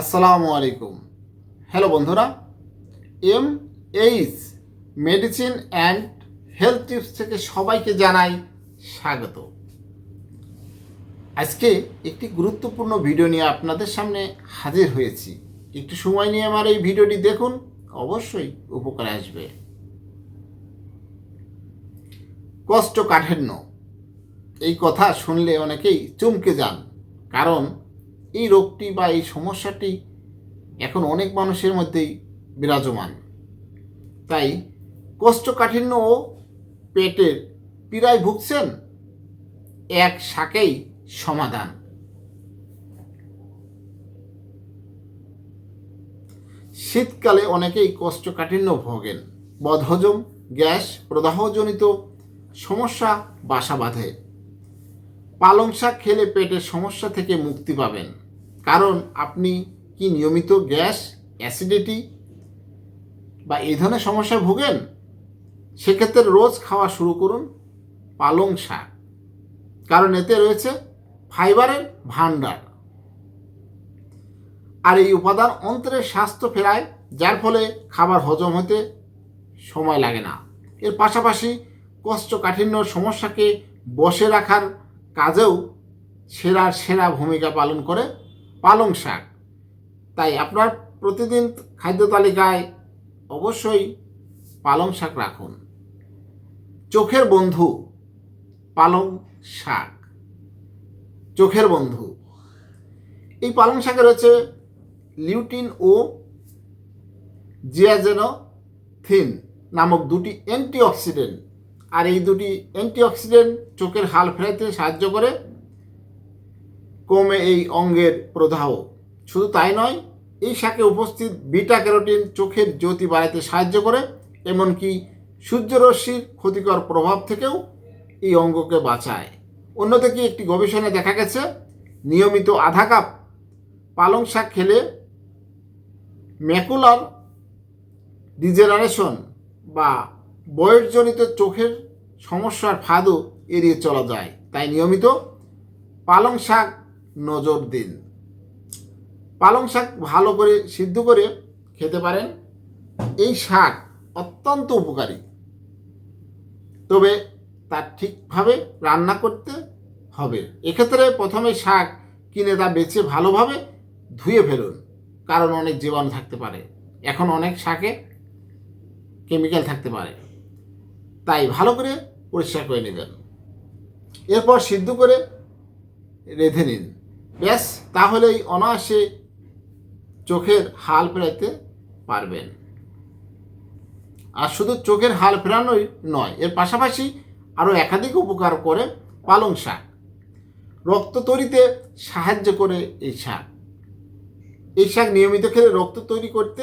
আসসালামু আলাইকুম। হ্যালো বন্ধুরা M H medicine and health tips থেকে সবাইকে জানাই স্বাগত। আজকে একটি গুরুত্বপূর্ণ ভিডিও নিয়ে আপনাদের সামনে হাজির হয়েছি। একটু সময় নিয়ে আমার এই ভিডিওটি দেখুন, অবশ্যই উপকারে আসবে। কোষ্ঠকাঠিন্য এই কথা শুনলে অনেকেই চমকে যান। কারণ এই রোগটি বা এই সমস্যাটি এখন অনেক মানুষের মধ্যেই বিরাজমান। তাই কোষ্ঠকাঠিন্য ও পেটের পীড়ায় ভুগছেন এক শাকেই সমাধান। শীতকালে অনেকেই কোষ্ঠকাঠিন্য ভোগেন। বদহজম, গ্যাস প্রদাহজনিত সমস্যা, বাসা বাঁধে। পালং শাক খেলে পেটের সমস্যা থেকে মুক্তি পাবেন। কারণ আপনি কি নিয়মিত গ্যাস, অ্যাসিডিটি বা এই ধরনের সমস্যায় ভোগেন? সেক্ষেত্রে রোজ খাওয়া শুরু করুন পালং শাক। কারণ এতে রয়েছে ফাইবারের ভাণ্ডার। আর এই উপাদান অন্তরের স্বাস্থ্য ফেরায়, যার ফলে খাবার হজম হতে সময় লাগে না। এর পাশাপাশি কোষ্ঠকাঠিন্য সমস্যাকে বসে রাখার কাজেও সেরার সেরা ভূমিকা পালন করে পালং শাক। তাই আপনার প্রতিদিন খাদ্য তালিকায় অবশ্যই পালং শাক রাখুন। চোখের বন্ধু পালং শাক। চোখের বন্ধু। এই পালং শাকে রয়েছে লিউটিন ও জিয়াজেনোথিন নামক দুটি অ্যান্টিঅক্সিডেন্ট। আর এই দুটি অ্যান্টিঅক্সিডেন্ট চোখের হাল ফেরাতে সাহায্য করে কমে এই অঙ্গের প্রদাহ। শুধু তাই নয়, এই শাকে উপস্থিত বিটা ক্যারোটিন চোখের জ্যোতি বাড়াতে সাহায্য করে, এমনকি সূর্যরশ্মির ক্ষতিকর প্রভাব থেকেও এই অঙ্গকে বাঁচায়। অন্যদিকে একটি গবেষণায় দেখা গেছে, নিয়মিত আধা কাপ পালং শাক খেলে ম্যাকুলার ডিজেনারেশন বা বয়সজনিত চোখের সমস্যার ফাঁদও এড়িয়ে চলা যায়। তাই নিয়মিত পালং শাক নজর দিন। পালং শাক ভালো করে সিদ্ধ করে খেতে পারেন। এই শাক অত্যন্ত উপকারী। তবে তার ঠিকভাবে রান্না করতে হবে। এক্ষেত্রে প্রথমে শাক কিনে তা বেছে ভালোভাবে ধুয়ে ফেলুন, কারণ অনেক জীবাণু থাকতে পারে। এখন অনেক শাকে কেমিক্যাল থাকতে পারে। তাই ভালো করে পরিষ্কার করে নেবেন। এরপর সিদ্ধ করে রেঁধে নিন। ব্যাস তাহলেই অনায়াসে চোখের হাল ফেরাতে পারবেন। আর শুধু চোখের হাল ফেরানোই নয়, এর পাশাপাশি আরও একাধিক উপকার করে পালং শাক। রক্ত তৈরিতে সাহায্য করে এই শাক। এই শাক নিয়মিত খেলে রক্ত তৈরি করতে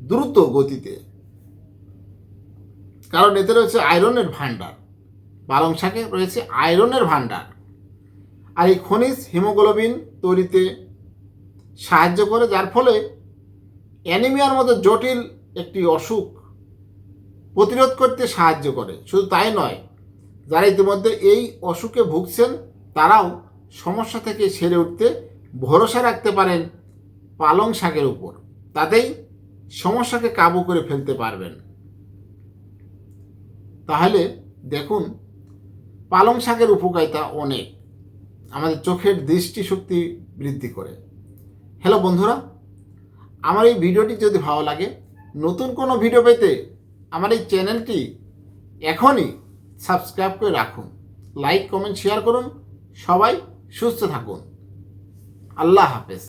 দ্রুত গতিতে। কারণ এতে রয়েছে আয়রনের ভাণ্ডার। পালং শাকে রয়েছে আয়রনের ভাণ্ডার। আর এই খনিজ হিমোগ্লোবিন তৈরিতে সাহায্য করে, যার ফলে অ্যানিমিয়ার মতো জটিল একটি অসুখ প্রতিরোধ করতে সাহায্য করে। শুধু তাই নয়, যারা ইতিমধ্যে এই অসুখে ভুগছেন, তারাও সমস্যা থেকে সেরে উঠতে ভরসা রাখতে পারেন পালং শাকের উপর। তাতেই সমস্যাকে কাবু করে ফেলতে পারবেন। তাহলে দেখুন, পালং শাকের উপকারিতা অনেক। আমাদের চোখের দৃষ্টিশক্তি বৃদ্ধি করে। হ্যালো বন্ধুরা, আমার এই ভিডিওটি যদি ভালো লাগে, নতুন কোনো ভিডিও পেতে আমার এই চ্যানেলটি এখনই সাবস্ক্রাইব করে রাখুন। লাইক কমেন্ট শেয়ার করুন। সবাই সুস্থ থাকুন। আল্লাহ হাফেজ।